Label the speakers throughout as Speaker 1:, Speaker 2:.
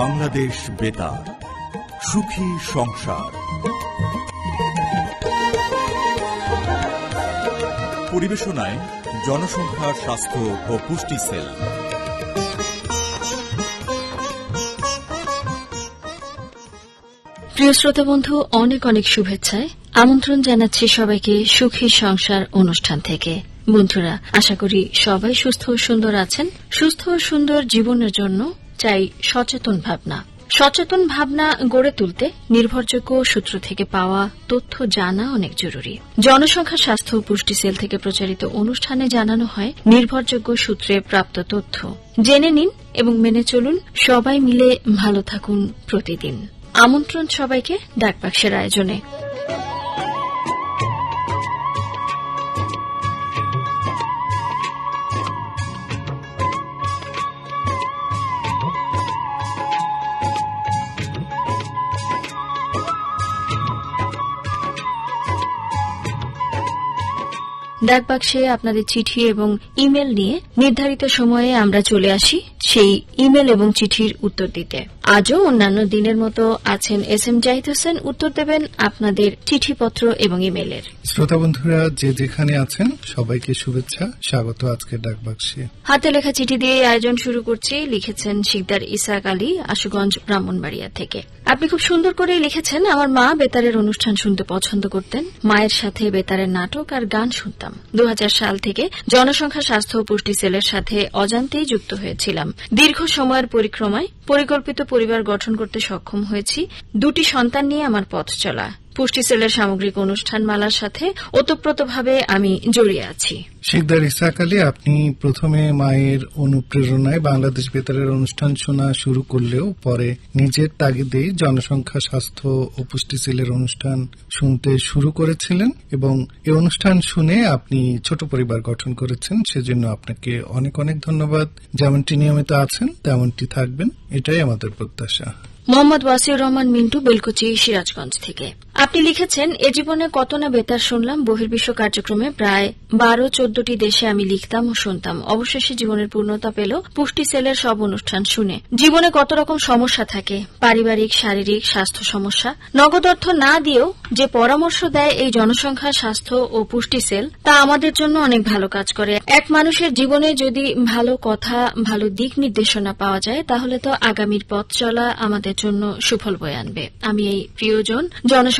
Speaker 1: বাংলাদেশ বেতার, সুখী সংসার। পরিবেশনায় জনসংখ্যা স্বাস্থ্য ও পুষ্টি সেল।
Speaker 2: প্রিয় শ্রোতা বন্ধু, অনেক অনেক শুভেচ্ছায় আমন্ত্রণ জানাচ্ছি সবাইকে সুখী সংসার অনুষ্ঠান থেকে। বন্ধুরা, আশা করি সবাই সুস্থ ও সুন্দর আছেন। সুস্থ ও সুন্দর জীবনের জন্য চাই সচেতন ভাবনা। সচেতন ভাবনা গড়ে তুলতে নির্ভরযোগ্য সূত্র থেকে পাওয়া তথ্য জানা অনেক জরুরি। জনসংখ্যা স্বাস্থ্য পুষ্টি সেল থেকে প্রচারিত অনুষ্ঠানে জানানো হয় নির্ভরযোগ্য সূত্রে প্রাপ্ত তথ্য। জেনে নিন এবং মেনে চলুন সবাই মিলে ভালো থাকুন প্রতিদিন। আমন্ত্রণ সবাইকে ডাকবাক্সের আয়োজনে। ডাকবাক্সে আপনাদের চিঠি এবং ইমেল নিয়ে নির্ধারিত সময়ে আমরা চলে আসি সেই ইমেল এবং চিঠির উত্তর দিতে। আজও অন্যান্য দিনের মতো আছেন এস এম জাহিদ হোসেন। উত্তর দেবেন আপনাদের চিঠিপত্র এবং ইমেলের।
Speaker 3: শ্রোতা বন্ধুরা যে যেখানে আছেন সবাইকে শুভেচ্ছা স্বাগত আজকের ডাকবাক্সে।
Speaker 2: হাতে লেখা চিঠি দিয়ে আয়োজন শুরু করছি লিখেছেন শিকদার ইসাক আলী আশুগঞ্জ ব্রাহ্মণবাড়িয়া থেকে। আপনি খুব সুন্দর করে লিখেছেন আমার মা বেতারের অনুষ্ঠান শুনতে পছন্দ করতেন। মায়ের সাথে বেতারের নাটক আর গান শুনতাম। দু হাজার সাল থেকে জনসংখ্যা স্বাস্থ্য ও পুষ্টি সেলের সাথে অজান্তেই যুক্ত হয়েছিলাম। দীর্ঘ সময়ের পরিক্রমায় পরিকল্পিত পরিবার গঠন করতে সক্ষম হয়েছি। দুটি সন্তান নিয়ে আমার পথ চলা। পুষ্টি সেলের সামগ্রিক অনুষ্ঠানমালার সাথে ওতপ্রোতভাবে আমি জড়িয়ে আছি।
Speaker 3: শিকদার ইসাক আলী আপনি প্রথমে মায়ের অনুপ্রেরণায় বাংলাদেশ বেতারের অনুষ্ঠান শোনা শুরু করলেও পরে নিজের তাগিদে জনসংখ্যা স্বাস্থ্য ও পুষ্টি সেলের অনুষ্ঠান শুনতে শুরু করেছিলেন এবং এই অনুষ্ঠান শুনে আপনি ছোট পরিবার গঠন করেছেন সেজন্য আপনাকে অনেক অনেক ধন্যবাদ। যেমনটি নিয়মিত আছেন তেমনটি থাকবেন। এটাই আমাদের প্রত্যাশা।
Speaker 2: মোহাম্মদ ওয়াসিউর রহমান মিন্টু বেলকুচি সিরাজগঞ্জ থেকে। আপনি লিখেছেন, এ জীবনে কত না বেতার শুনলাম, বহির্বিশ্ব কার্যক্রমে প্রায় বারো চোদ্দটি দেশে আমি লিখতাম ও শুনতাম। অবশেষে জীবনের পূর্ণতা পেল, পুষ্টি সেলের সব অনুষ্ঠান শুনে। জীবনে কত রকম সমস্যা থাকে, পারিবারিক, শারীরিক, স্বাস্থ্য সমস্যা। নগদ অর্থ না দিয়েও যে পরামর্শ দেয় এই জনসংখ্যা, স্বাস্থ্য ও পুষ্টি সেল, তা আমাদের জন্য অনেক ভালো কাজ করে। এক মানুষের জীবনে যদি ভালো কথা, ভালো দিক নির্দেশনা পাওয়া যায়, তাহলে তো আগামীর পথ চলা আমাদের জন্য সুফল বয়ে আনবে। আমি এই প্রিয়জন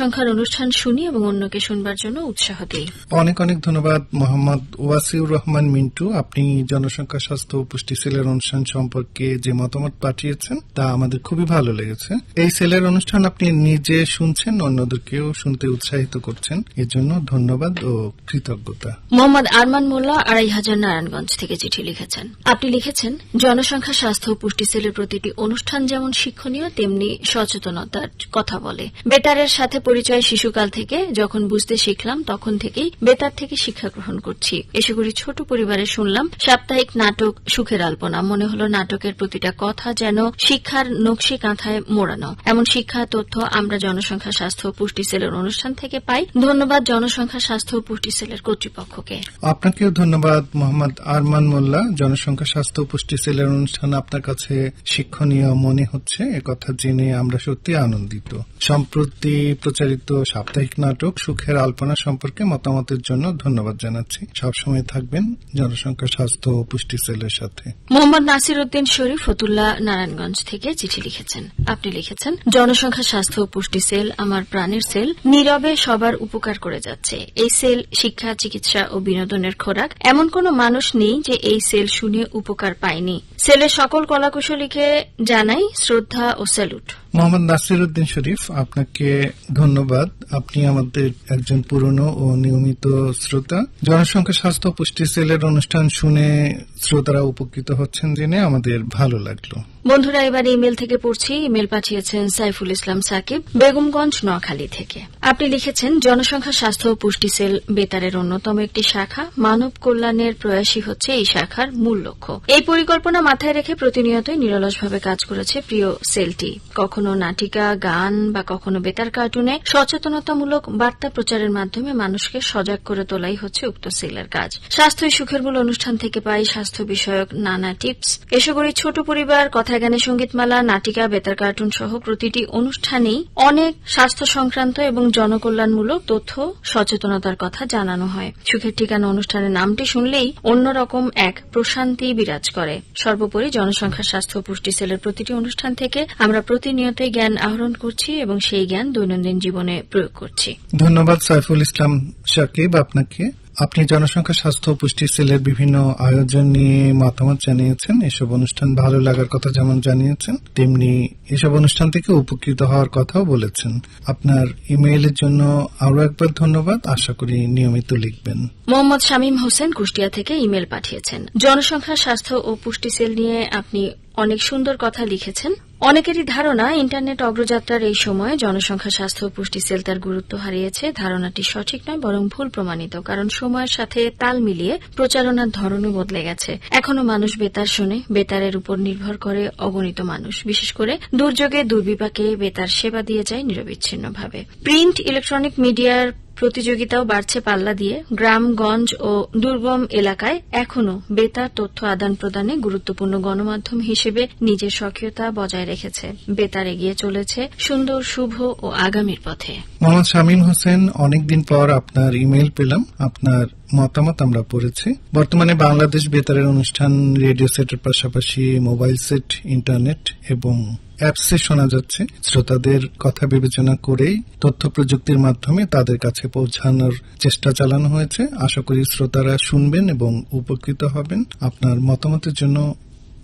Speaker 2: জনসংখ্যার অনুষ্ঠান শুনি এবং অন্যকে শুনবার জন্য উৎসাহ দিই।
Speaker 3: অনেক অনেক ধন্যবাদ মোহাম্মদ ওয়াসিউর রহমান মিন্টু। আপনি জনসংখ্যা স্বাস্থ্য ও পুষ্টি সেলের অনুষ্ঠান সম্পর্কে যে মতামত পাঠিয়েছেন তা আমাদের খুবই ভালো লেগেছে। এই সেলের অনুষ্ঠান আপনি নিজে শুনছেন অন্যদেরকেও শুনতে উৎসাহিত করছেন। এর জন্য ধন্যবাদ ও কৃতজ্ঞতা।
Speaker 2: মোহাম্মদ আরমান মোল্লা আড়াই হাজার নারায়ণগঞ্জ থেকে চিঠি লিখেছেন। আপনি লিখেছেন জনসংখ্যা স্বাস্থ্য ও পুষ্টি সেলের প্রতিটি অনুষ্ঠান যেমন শিক্ষণীয় তেমনি সচেতনতার কথা বলে। বেতারের সাথে পরিচয় শিশুকাল থেকে যখন বুঝতে শিখলাম, তখন থেকেই বেতার থেকে শিক্ষা গ্রহণ করছি। এসে করি ছোট পরিবারে শুনলাম, সাপ্তাহিক নাটক সুখের আলপনা। মনে হলো নাটকের প্রতিটা কথা যেন শিক্ষার নকশি কাঁথায় মোড়ানো। এমন শিক্ষা, তথ্য আমরা জনসংখ্যা, স্বাস্থ্য পুষ্টি সেলের অনুষ্ঠান থেকে পাই। ধন্যবাদ জনসংখ্যা, স্বাস্থ্য পুষ্টি সেলের কর্তৃপক্ষকে।
Speaker 3: আপনাকেও ধন্যবাদ, মোহাম্মদ আরমান মোল্লা। জনসংখ্যা, স্বাস্থ্য পুষ্টি সেলের অনুষ্ঠান আপনার কাছে শিক্ষণীয় মনে হচ্ছে। একথা জেনে আমরা সত্যি আনন্দিত। সম্প্রতি প্রচারিত সাপ্তাহিক নাটক সুখের আলপনা সম্পর্কে মতামতের জন্য ধন্যবাদ জানাচ্ছি। সবসময় থাকবেন জনসংখ্যা স্বাস্থ্য ও পুষ্টি সেলের সাথে।
Speaker 2: মোহাম্মদ নাসির উদ্দিন শরীফ ফতুল্লা নারায়ণগঞ্জ থেকে চিঠি লিখেছেন। আপনি লিখেছেন, জনসংখ্যা, স্বাস্থ্য ও পুষ্টি সেল আমার প্রাণের সেল। নীরবে সবার উপকার করে যাচ্ছে। এই সেল শিক্ষা, চিকিৎসা ও বিনোদনের খোরাক। এমন কোন মানুষ নেই যে এই সেল শুনে উপকার পায়নি। সেলের সকল কলাকুশলীকে জানাই শ্রদ্ধা ও স্যালুট।
Speaker 3: মোহাম্মদ নাসির উদ্দিন শরীফ, আপনাকে ধন্যবাদ। আপনি আমাদের একজন পুরনো ও নিয়মিত শ্রোতা। জনসংখ্যা, স্বাস্থ্য পুষ্টি সেলের অনুষ্ঠান শুনে শ্রোতারা উপকৃত হচ্ছেন জেনে আমাদের ভালো লাগল।
Speaker 2: বন্ধুরা, এবার ইমেল থেকে পড়ছি। ইমেল পাঠিয়েছেন সাইফুল ইসলাম সাকিব, বেগমগঞ্জ, নোয়াখালী থেকে। আপনি লিখেছেন, জনসংখ্যা, স্বাস্থ্য ও পুষ্টি সেল বেতারের অন্যতম একটি শাখা। মানব কল্যাণের প্রয়াসই হচ্ছে এই শাখার মূল লক্ষ্য। এই পরিকল্পনা মাথায় রেখে প্রতিনিয়তই নিরলসভাবে কাজ করেছে প্রিয় সেলটি। কখনো নাটিকা, গান বা কখনো বেতার কার্টুনে সচেতনতামূলক বার্তা প্রচারের মাধ্যমে মানুষকে সজাগ করে তোলাই হচ্ছে উক্ত সেলের কাজ। স্বাস্থ্যই সুখের মূল অনুষ্ঠান থেকে পাই স্বাস্থ্য বিষয়ক নানা টিপস। এসে করি ছোট পরিবার কথায় কথাগানে সঙ্গীতমালা, নাটিকা, বেতার কার্টুন সহ প্রতিটি অনুষ্ঠানেই অনেক স্বাস্থ্য সংক্রান্ত এবং জনকল্যাণমূলক তথ্য, সচেতনতার কথা জানানো হয়। সুখের ঠিকানা অনুষ্ঠানের নামটি শুনলেই অন্যরকম এক প্রশান্তি বিরাজ করে। সর্বোপরি জনসংখ্যা স্বাস্থ্য পুষ্টি সেলের প্রতিটি অনুষ্ঠান থেকে আমরা প্রতিনিয়তই জ্ঞান আহরণ করছি এবং সেই জ্ঞান দৈনন্দিন জীবনে প্রয়োগ করছি।
Speaker 3: ধন্যবাদ সাইফুল ইসলাম শাকিব আপনাকে। আপনি জনসংখ্যা, স্বাস্থ্য, পুষ্টি, সেলের বিভিন্ন আয়োজন নিয়ে মতামত জানিয়েছেন। এসব অনুষ্ঠান ভালো লাগার কথা যেমন জানিয়েছেন, তেমনি এসব অনুষ্ঠান থেকে উপকৃত হওয়ার কথাও বলেছেন। আপনার ইমেইলের জন্য আরও একবার ধন্যবাদ। আশা করি নিয়মিত লিখবেন।
Speaker 2: মোহাম্মদ শামীম হোসেন কুষ্টিয়া থেকে ইমেল পাঠিয়েছেন। জনসংখ্যা, স্বাস্থ্য ও পুষ্টি সেল নিয়ে আপনি অনেক সুন্দর কথা লিখেছেন। অনেকেরই ধারণা, ইন্টারনেট অগ্রযাত্রার এই সময়ে জনসংখ্যা, স্বাস্থ্য পুষ্টি সেল তার গুরুত্ব হারিয়েছে। ধারণাটি সঠিক নয়, বরং ভুল প্রমাণিত, কারণ সময়ের সাথে তাল মিলিয়ে প্রচারণার ধরনও বদলে গেছে। এখনও মানুষ বেতার শোনে, বেতারের উপর নির্ভর করে অগণিত মানুষ। বিশেষ করে দুর্যোগে, দুর্বিপাকে বেতার সেবা দিয়ে যায় নিরবিচ্ছিন্নভাবে। প্রিন্ট ইলেকট্রনিক মিডিয়ার প্রতিযোগিতাও বাড়ছে পাল্লা দিয়ে। গ্রামগঞ্জ ও দুর্গম এলাকায় এখনও বেতার তথ্য আদান প্রদানে গুরুত্বপূর্ণ গণমাধ্যম হিসেবে নিজের সক্রিয়তা বজায় রেখেছে। বেতার এগিয়ে চলেছে সুন্দর, শুভ ও আগামীর পথে।
Speaker 3: মোহাম্মদ শামীম হোসেন, অনেকদিন পর আপনার ইমেইল পেলাম। আপনার মতামত আমরা পড়েছি। বর্তমানে বাংলাদেশ বেতারের অনুষ্ঠান, রেডিও সেটের পাশাপাশি মোবাইল সেট, ইন্টারনেট এবং অ্যাপসে শোনা যাচ্ছে। শ্রোতাদের কথা বিবেচনা করেই তথ্য প্রযুক্তির মাধ্যমে তাদের কাছে পৌঁছানোর চেষ্টা চালানো হয়েছে। আশা করি শ্রোতারা শুনবেন এবং উপকৃত হবেন। আপনার মতামতের জন্য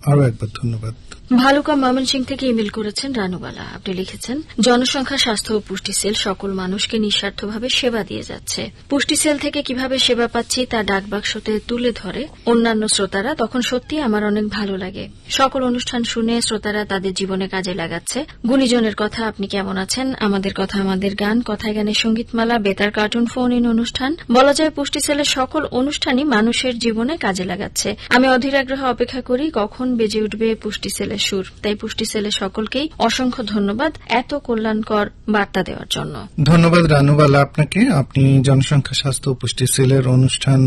Speaker 3: আরও একবার ধন্যবাদ।
Speaker 2: ভালুকা ময়মনসিং থেকে ইমেল করেছেন রানুবালা। আপনি লিখেছেন, জনসংখ্যা, স্বাস্থ্য ও পুষ্টি সেল সকল মানুষকে নিঃস্বার্থভাবে সেবা দিয়ে যাচ্ছে। পুষ্টি সেল থেকে কীভাবে সেবা পাচ্ছি তা ডাকবাক্সতে তুলে ধরে অন্যান্য শ্রোতারা, তখন সত্যি আমার অনেক ভালো লাগে। সকল অনুষ্ঠান শুনে শ্রোতারা তাদের জীবনে কাজে লাগাচ্ছে। গুণীজনের কথা আপনি কেমন আছেন? আমাদের কথা, আমাদের গান, কথায় গানের সঙ্গীতমালা, বেতার কার্টুন, ফোন ইন অনুষ্ঠান। বলা যায় পুষ্টি সেলের সকল অনুষ্ঠানই মানুষের জীবনে কাজে লাগাচ্ছে। আমি অধীর আগ্রহে অপেক্ষা করি কখন বেজে উঠবে পুষ্টি সেলের সুর। তাই পুষ্টি সেলের সকলকেই অসংখ্য ধন্যবাদ এত কল্যাণকর বার্তা দেওয়ার জন্য।
Speaker 3: ধন্যবাদ রানুবালা আপনাকে। আপনি জনসংখ্যা স্বাস্থ্য পুষ্টি সেলের অনুষ্ঠান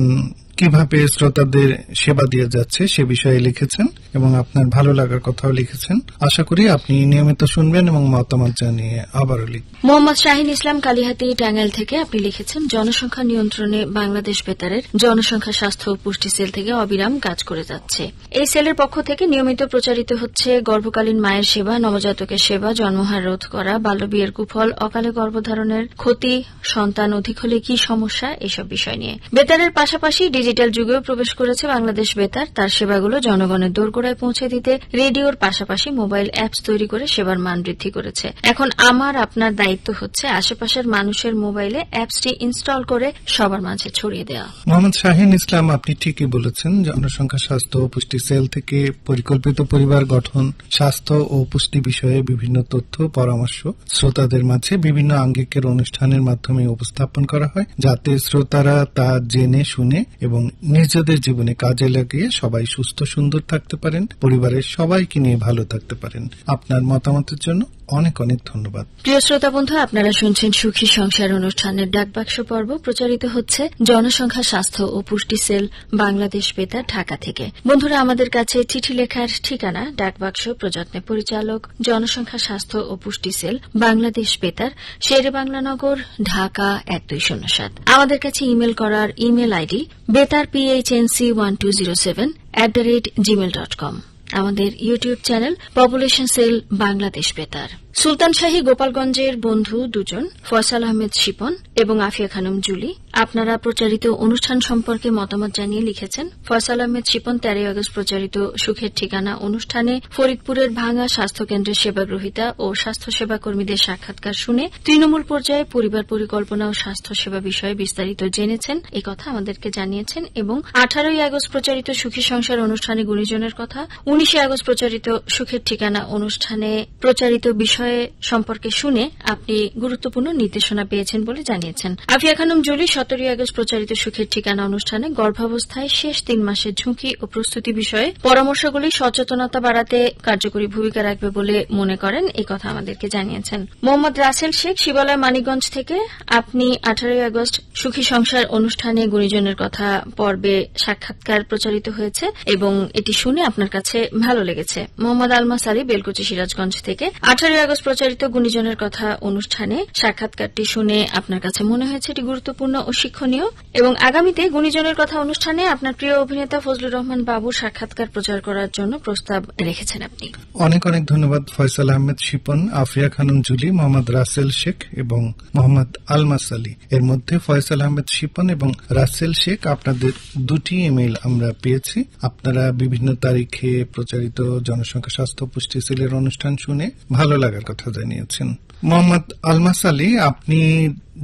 Speaker 3: কীভাবে শ্রোতাদের সেবা দিয়ে যাচ্ছে সে বিষয়ে লিখেছেন এবং আপনার ভালো লাগার কথাও লিখেছেন। আশা করি আপনি নিয়মিত শুনবেন এবং মতামত জানিয়ে আবারও লিখবেন।
Speaker 2: মোহাম্মদ শাহিন ইসলাম কালিহাতি টাঙ্গাইল থেকে আপনি লিখেছেন, জনসংখ্যা নিয়ন্ত্রণে বাংলাদেশ বেতারের জনসংখ্যা স্বাস্থ্য পুষ্টি সেল থেকে অবিরাম কাজ করে যাচ্ছে। এই সেলের পক্ষ থেকে নিয়মিত প্রচারিত হচ্ছে গর্ভকালীন মায়ের সেবা, নবজাতকের সেবা, জন্মহার রোধ করা, বাল্যবিয়ের কুফল, অকালে গর্ভধারণের ক্ষতি, সন্তান অধিক হলে কি সমস্যা, এসব বিষয় নিয়ে। বেতারের পাশাপাশি ডিজিটাল যুগেও প্রবেশ করেছে বাংলাদেশ বেতার। তার সেবাগুলো জনগণের দোরগোড়ায় পৌঁছে দিতে রেডিওর পাশাপাশি মোবাইল অ্যাপস তৈরি করে সেবার মান বৃদ্ধি করেছে। এখন আমার, আপনার দায়িত্ব হচ্ছে আশেপাশের মানুষের মোবাইলে অ্যাপসটি ইনস্টল করে সবার মাঝে ছড়িয়ে দেওয়া।
Speaker 3: মোহাম্মদ শাহিন ইসলাম, আপনি ঠিকই বলেছেন জনসংখ্যা, স্বাস্থ্য ও পুষ্টি সেল থেকে পরিকল্পিত পরিবার গঠন, স্বাস্থ্য ও পুষ্টি বিষয়ে বিভিন্ন তথ্য, পরামর্শ শ্রোতাদের মাঝে বিভিন্ন আঙ্গিকের অনুষ্ঠানের মাধ্যমে উপস্থাপন করা হয়, যাতে শ্রোতারা তা জেনে, শুনে এবং নিজেদের জীবনে কাজে লাগিয়ে সবাই সুস্থ সুন্দর থাকতে পারেন, পরিবারের সবাইকে নিয়ে ভালো থাকতে পারেন। আপনার মতামতের জন্য অনেক অনেক ধন্যবাদ।
Speaker 2: প্রিয় শ্রোতা বন্ধু, আপনারা শুনছেন সুখী সংসার অনুষ্ঠানের ডাকবাক্স পর্ব। প্রচারিত হচ্ছে জনসংখ্যা, স্বাস্থ্য ও পুষ্টি সেল বাংলাদেশ বেতার ঢাকা থেকে। বন্ধুরা, আমাদের কাছে চিঠি লেখার ঠিকানা, ডাকবাক্স প্রযত্নে পরিচালক, জনসংখ্যা, স্বাস্থ্য ও পুষ্টি সেল বাংলাদেশ বেতার, শেরে বাংলানগর ঢাকা এক দুই শূন্য সাত। আমাদের কাছে ইমেল করার email ID Betar PHNC one two zero seven at the rate Gmail dot com আমাদের YouTube channel population cell Bangladesh Betar. Sultan Shahi গোপালগঞ্জের বন্ধু দুজন, ফয়সাল আহমেদ শিপন এবং আফিয়া খানম জুলি। আপনারা প্রচারিত অনুষ্ঠান সম্পর্কে মতামত জানিয়ে লিখেছেন। ফয়সাল আহমেদ শিপন তেরোই আগস্ট প্রচারিত সুখের ঠিকানা অনুষ্ঠানে ফরিদপুরের ভাঙা স্বাস্থ্য কেন্দ্রের সেবাগ্রহিতা ও স্বাস্থ্য সেবা কর্মীদের সাক্ষাৎকার শুনে তৃণমূল পর্যায়ে পরিবার পরিকল্পনা ও স্বাস্থ্য সেবা বিষয়ে বিস্তারিত জেনেছেন। এই কথা আমাদেরকে জানিয়েছেন এবং আঠারোই আগস্ট প্রচারিত সুখী সংসার অনুষ্ঠানে গুণীজনের কথা, উনিশে আগস্ট প্রচারিত সুখের ঠিকানা অনুষ্ঠানে প্রচারিত বিষয়ে সম্পর্কে শুনে আপনি গুরুত্বপূর্ণ নির্দেশনা পেয়েছেন বলে জানিয়েছেন। আফিয়া খানম জলি, সতেরোই আগস্ট প্রচারিত সুখের ঠিকানা অনুষ্ঠানে গর্ভাবস্থায় শেষ তিন মাসের ঝুঁকি ও প্রস্তুতি বিষয়ে পরামর্শগুলি সচেতনতা বাড়াতে কার্যকরী ভূমিকা রাখবে বলে মনে করেন এই কথা আমাদেরকে জানিয়েছেন। মোহাম্মদ রাসেল শেখ, শিবালয়, মানিকগঞ্জ থেকে আপনি আঠারোই আগস্ট সুখী সংসার অনুষ্ঠানে গুণীজনের কথা পর্বে সাক্ষাৎকার প্রচারিত হয়েছে এবং এটি শুনে আপনার কাছে ভালো লেগেছে। মোহাম্মদ আলমাস আলী বেলকুচি সিরাজগঞ্জ থেকে আঠারোই আগস্ট প্রচারিত গুণীজনের কথা অনুষ্ঠানে সাক্ষাৎকারটি শুনে আপনার কাছে মনে হয়েছে এটি গুরুত্বপূর্ণ ও শিক্ষণীয়? এবং আগামীতে গুণীজনের কথা অনুষ্ঠানে আপনার প্রিয় অভিনেতা ফজলুর রহমান বাবুর সাক্ষাৎকার প্রচার করার জন্য প্রস্তাব রেখেছেন আপনি।
Speaker 3: অনেক অনেক ধন্যবাদ ফয়সাল আহমেদ শিপন, আফিয়া খানম জুলি, মোহাম্মদ রাসেল শেখ এবং মোহাম্মদ আলমাস আলী। এর মধ্যে ফয়সাল আহমেদ শিপন এবং রাসেল শেখ, আপনাদের দুটি ইমেইল আমরা পেয়েছি। আপনারা বিভিন্ন তারিখে প্রচারিত জনসংখ্যা স্বাস্থ্য পুষ্টি সেলের অনুষ্ঠান শুনে ভালো লাগার কথা জানিয়েছেন। মোহাম্মদ আলমাস আলী আপনি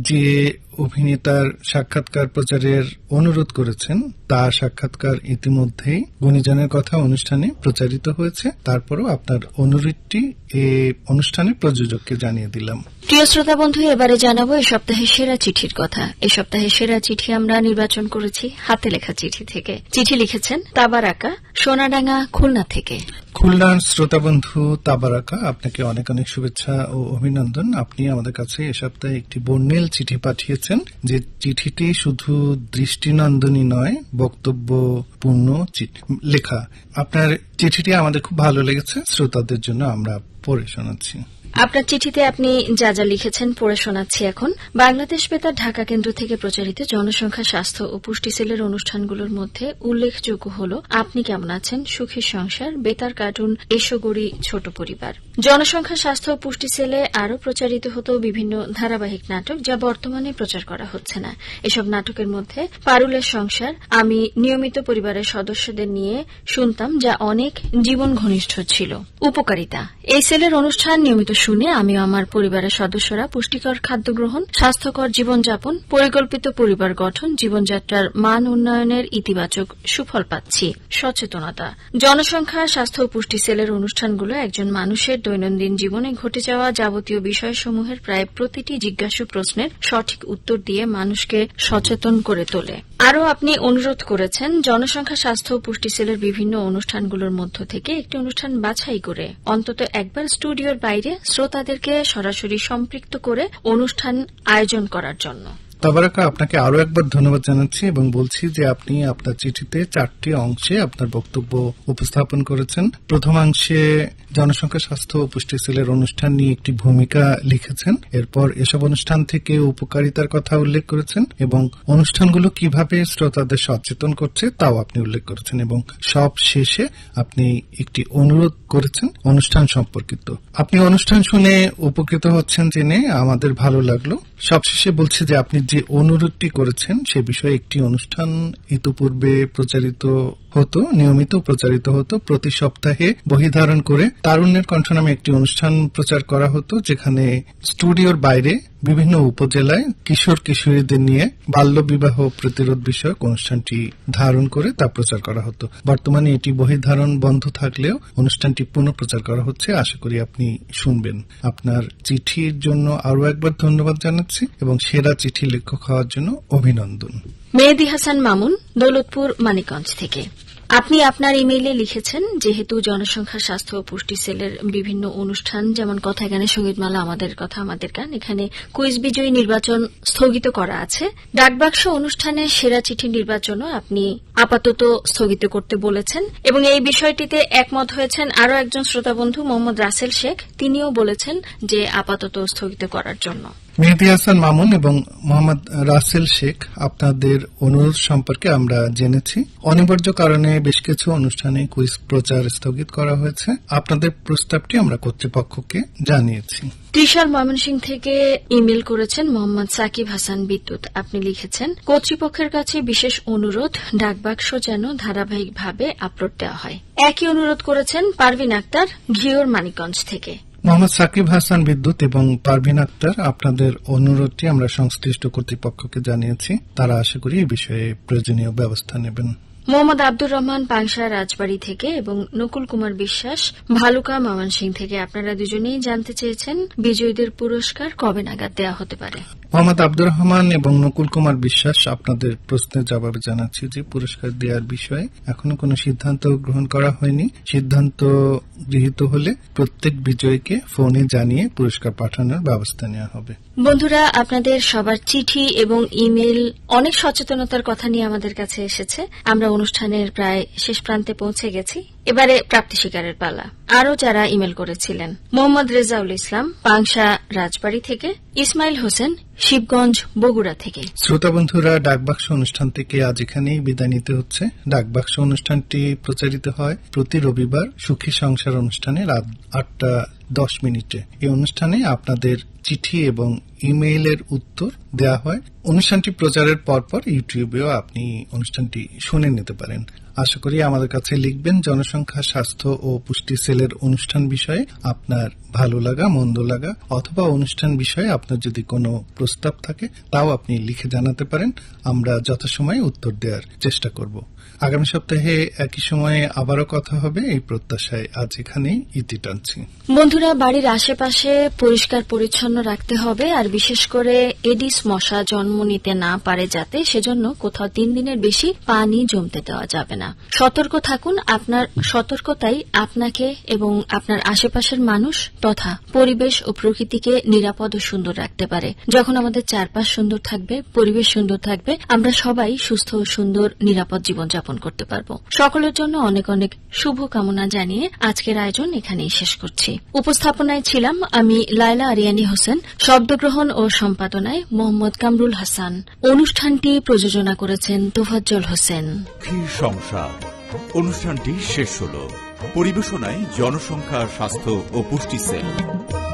Speaker 3: যে অভিনেতার সাক্ষাৎকার প্রচারের অনুরোধ করেছেন তার সাক্ষাৎকার ইতিমধ্যেই গুণীজনের কথা অনুষ্ঠানে প্রচারিত হয়েছে। তারপরও আপনার অনুরোধটি এ অনুষ্ঠানে প্রযোজককে জানিয়ে দিলাম।
Speaker 2: প্রিয় শ্রোতা বন্ধু এবারে জানাব এই সপ্তাহের সেরা চিঠির কথা। এই সপ্তাহের সেরা চিঠি আমরা নির্বাচন করেছি হাতে লেখা চিঠি থেকে। চিঠি লিখেছেন তাবারাকা সোনাডাঙ্গা খুলনা থেকে।
Speaker 3: খুলনার শ্রোতা বন্ধু তাবারাকা আপনাকে অনেক অনেক শুভেচ্ছা ও অভিনন্দন। আপনি আমাদের কাছে এ সপ্তাহে একটি বর্ণিল চিঠি পাঠিয়েছেন যে চিঠিটি শুধু দৃষ্টিনন্দনী নয়, বক্তব্যপূর্ণ লেখা। আপনার চিঠিটি আমাদের খুব ভালো লেগেছে, শ্রোতাদের জন্য আমরা পড়ে শোনাচ্ছি।
Speaker 2: আপনার চিঠিতে আপনি যা যা লিখেছেন পড়ে শোনাচ্ছি এখন। বাংলাদেশ বেতার ঢাকা কেন্দ্র থেকে প্রচারিত জনসংখ্যা, স্বাস্থ্য ও পুষ্টি সেলের অনুষ্ঠানগুলোর মধ্যে উল্লেখযোগ্য হল, আপনি কেমন আছেন? সুখের সংসার, বেতার কার্টুন, এসোগড়ি, ছোট পরিবার। জনসংখ্যা, স্বাস্থ্য ও পুষ্টি সেলে আরও প্রচারিত হতো বিভিন্ন ধারাবাহিক নাটক যা বর্তমানে প্রচার করা হচ্ছে না। এসব নাটকের মধ্যে পারুলের সংসার, আমি নিয়মিত পরিবারের সদস্যদের নিয়ে শুনতাম যা অনেক জীবন ঘনিষ্ঠ ছিল। উপকারিতা, এই সেলের অনুষ্ঠান নিয়মিত শুনে আমিও আমার পরিবারের সদস্যরা পুষ্টিকর খাদ্য গ্রহণ, স্বাস্থ্যকর জীবনযাপন, পরিকল্পিত পরিবার গঠন, জীবনযাত্রার মান উন্নয়নের ইতিবাচক সুফল পাচ্ছি। সচেতনতা। জনসংখ্যা স্বাস্থ্য ও পুষ্টি সেলের অনুষ্ঠানগুলো একজন মানুষের দৈনন্দিন জীবনে ঘটে যাওয়া যাবতীয় বিষয়সমূহের প্রায় প্রতিটি জিজ্ঞাসু প্রশ্নের সঠিক উত্তর দিয়ে মানুষকে সচেতন করে তোলে। আরও আপনি অনুরোধ করেছেন জনসংখ্যা, স্বাস্থ্য ও পুষ্টি সেলের বিভিন্ন অনুষ্ঠানগুলোর মধ্য থেকে একটি অনুষ্ঠান বাছাই করে। অন্তত একবার স্টুডিওর বাইরে শ্রোতাদেরকে সরাসরি সম্পৃক্ত করে অনুষ্ঠান আয়োজন করার জন্য।
Speaker 3: তাবারাকা আপনাকে আরও একবার ধন্যবাদ জানাচ্ছি এবং বলছি যে আপনি আপনার চিঠিতে চারটি অংশে আপনার বক্তব্য উপস্থাপন করেছেন। প্রথমাংশে জনসংখ্যা, স্বাস্থ্য ও পুষ্টি সেলের অনুষ্ঠান নিয়ে একটি ভূমিকা লিখেছেন। এরপর এসব অনুষ্ঠান থেকে উপকারিতার কথা উল্লেখ করেছেন এবং অনুষ্ঠানগুলো কীভাবে শ্রোতাদের সচেতন করছে তাও আপনি উল্লেখ করেছেন এবং সব শেষে আপনি একটি অনুরোধ করেছেন অনুষ্ঠান সম্পর্কিত। আপনি অনুষ্ঠান শুনে উপকৃত হচ্ছেন জেনে আমাদের ভালো লাগল। সবশেষে বলছি যে আপনি যে অনুরোধটি করেছেন সে বিষয়ে একটি অনুষ্ঠান ইতোপূর্বে প্রচারিত হতো, নিয়মিত প্রচারিত হতো, প্রতি সপ্তাহে বহি ধারণ করে তারুণ্যের কণ্ঠ নামে একটি অনুষ্ঠান প্রচার করা হতো, যেখানে স্টুডিওর বাইরে বিভিন্ন উপজেলায় কিশোর কিশোরীদের নিয়ে বাল্য বিবাহ প্রতিরোধ বিষয়ক অনুষ্ঠানটি ধারণ করে তা প্রচার করা হতো। বর্তমানে এটি বহির্ধারণ বন্ধ থাকলেও অনুষ্ঠানটি পুনঃপ্রচার করা হচ্ছে। আশা করি আপনি শুনবেন। আপনার চিঠির জন্য আরও একবার ধন্যবাদ জানাচ্ছি এবং সেরা চিঠি লেখক হওয়ার জন্য অভিনন্দন।
Speaker 2: মেহেদি হাসান মামুন, দৌলতপুর, মানিকগঞ্জ থেকে। আপনি আপনার ইমেইলে লিখেছেন, যেহেতু জনসংখ্যা, স্বাস্থ্য ও পুষ্টি সেলের বিভিন্ন অনুষ্ঠান, যেমন কথা গানে সঙ্গীতমালা, আমাদের কথা, আমাদের গান, এখানে কুইজ বিজয়ী নির্বাচন স্থগিত করা আছে। ডাকবাক্স অনুষ্ঠানের সেরা চিঠি নির্বাচনও আপনি আপাতত স্থগিত করতে বলেছেন, এবং এই বিষয়টিতে একমত হয়েছেন আরও একজন শ্রোতাবন্ধু, মোহাম্মদ রাসেল শেখ। তিনিও বলেছেন যে আপাতত স্থগিত করার জন্য।
Speaker 3: মেহেদি হাসান মামুন এবং মোহাম্মদ রাসেল শেখ আপনাদের অনুরোধ সম্পর্কে আমরা জেনেছি। অনিবার্য কারণে বেশ কিছু অনুষ্ঠানে কুইজ প্রচার স্থগিত করা হয়েছে। আপনাদের প্রস্তাবটি আমরা কর্তৃপক্ষকে জানিয়েছি।
Speaker 2: ত্রিশাল ময়মনসিংহ থেকে ইমেল করেছেন মোহাম্মদ সাকিব হাসান বিদ্যুৎ। আপনি লিখেছেন, কর্তৃপক্ষের কাছে বিশেষ অনুরোধ, ডাকবাক্স যেন ধারাবাহিকভাবে আপলোড দেওয়া হয়। একই অনুরোধ করেছেন পারভিন আক্তার, ঘিওর মানিকগঞ্জ থেকে।
Speaker 3: মোহাম্মদ সাকিব হাসান বিদ্যুৎ এবং পারভিন আক্তার, আপনাদের অনুরোধটি আমরা সংশ্লিষ্ট কর্তৃপক্ষকে জানিয়েছি। তারা আশা করি এই বিষয়ে প্রয়োজনীয় ব্যবস্থা নেবেন।
Speaker 2: মোহাম্মদ আব্দুর রহমান পাংশা রাজবাড়ি থেকে এবং নকুল কুমার বিশ্বাস, ভালুকা মামান সিং থেকে আপনারা দুজনেই জানতে চেয়েছেন, বিজয়ীদের পুরস্কার কবে নাগাদ দেওয়া হতে পারে।
Speaker 3: মোহাম্মদ আব্দুর রহমান এবং নকুল কুমার বিশ্বাস আপনাদের প্রশ্নের জবাবে জানাচ্ছি যে পুরস্কার দেওয়ার বিষয়ে এখনও কোনো সিদ্ধান্ত গ্রহণ করা হয়নি। সিদ্ধান্ত গৃহীত হলে প্রত্যেক বিজয়ীকে ফোনে জানিয়ে পুরস্কার পাঠানোর ব্যবস্থা নেওয়া হবে।
Speaker 2: বন্ধুরা, আপনাদের সবার চিঠি এবং ইমেল অনেক সচেতনতার কথা নিয়ে আমাদের কাছে এসেছে। আমরা অনুষ্ঠানের প্রায় শেষ প্রান্তে পৌঁছে গেছি। এবারে প্রাপ্তি স্বীকারের পালা। আরও যারা ইমেল করেছিলেন, মোহাম্মদ রেজাউল ইসলাম, পাংশা রাজবাড়ি থেকে, ইসমাইল হোসেন শিবগঞ্জ, বগুড়া থেকে।
Speaker 3: শ্রোতা বন্ধুরা, ডাকবাক্স অনুষ্ঠান থেকে আজ এখানেই বিদায় নিতে হচ্ছে। ডাকবাক্স অনুষ্ঠানটি প্রচারিত হয় প্রতি রবিবার সুখী সংসার অনুষ্ঠানে রাত আটটা দশ মিনিটে। এই অনুষ্ঠানে আপনাদের চিঠি এবং ইমেইলের উত্তর দেওয়া হয়। অনুষ্ঠানটি প্রচারের পরপর ইউটিউবেও আপনি অনুষ্ঠানটি শুনে নিতে পারেন। আশা করি আমাদের কাছে লিখবেন, জনসংখ্যা, স্বাস্থ্য ও পুষ্টি সেলের অনুষ্ঠান বিষয়ে আপনার ভালো লাগা, মন্দ লাগা, অথবা অনুষ্ঠান বিষয়ে আপনার যদি কোনো প্রস্তাব থাকে, তাও আপনি লিখে জানাতে পারেন। আমরা যথাসময়ে উত্তর দেওয়ার চেষ্টা করব। আগামী সপ্তাহে একই সময়ে আবারও কথা হবে এই প্রত্যাশায় আজ এখানেই ইতি টানছি।
Speaker 2: বন্ধুরা, বাড়ির আশেপাশে পরিষ্কার পরিচ্ছন্ন রাখতে হবে, আর বিশেষ করে এডিস মশা জন্ম নিতে না পারে যাতে সেজন্য কোথাও তিন দিনের বেশি পানি জমতে দেওয়া যাবে না। সতর্ক থাকুন, আপনার সতর্কতাই আপনাকে এবং আপনার আশেপাশের মানুষ তথা পরিবেশ ও প্রকৃতিকে নিরাপদ ও সুন্দর রাখতে পারে। যখন আমাদের চারপাশ সুন্দর থাকবে, পরিবেশ সুন্দর থাকবে, আমরা সবাই সুস্থ ও সুন্দর, নিরাপদ জীবনযাপন করতে পারব। সকলের জন্য অনেক অনেক শুভ কামনা জানিয়ে আজকের আয়োজন এখানেই শেষ করছি। উপস্থাপনায় ছিলাম আমি লায়লা আরিয়ানি হোসেন, শব্দগ্রহণ ও সম্পাদনায় মোহাম্মদ কামরুল হাসান। অনুষ্ঠানটি প্রযোজনা করেছেন তোফাজ্জল হোসেন।
Speaker 1: অনুষ্ঠানটি শেষ হল। পরিবেশনায় জনসংখ্যা, স্বাস্থ্য ও পুষ্টি সেল।